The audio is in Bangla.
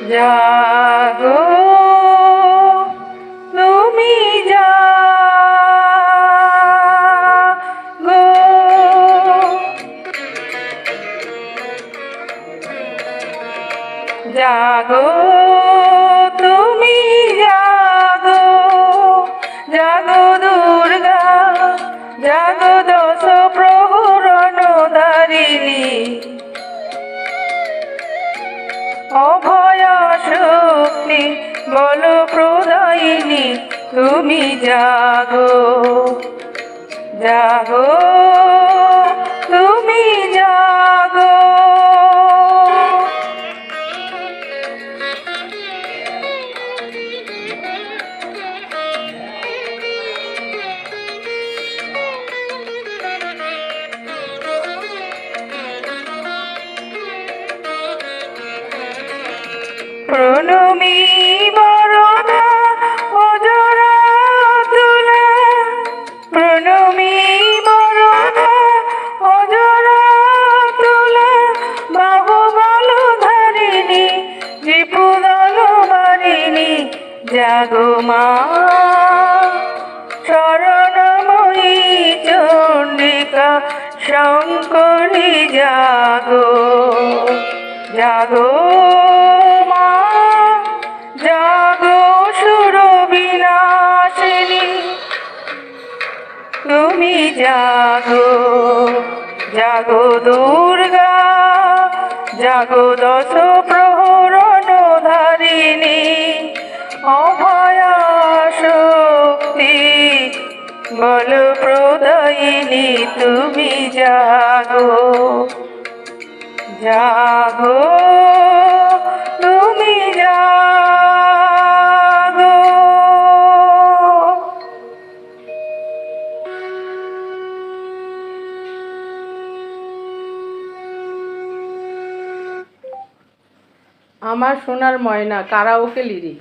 জাগো তুমি জাগো। জাগো তুমি জাগো। জাগো দুর্গা জাগো দশ প্রহরণ দারিণী। অভয় শক্তি বল প্রদায়িনী তুমি জাগো জাগো। প্রণমী অজরা তুলা। প্রণমী অজরা জাগো মা। শরণময়ী চণ্ডিকা শঙ্করী জাগো। জাগো। তুমি জাগো জাগো দুর্গা, জাগো দশ প্রহরণ ধারিণী অভয়া শক্তি বল প্রদায়িনী তুমি জাগো জাগো। আমার সোনার ময়না কারাওকে লিরিক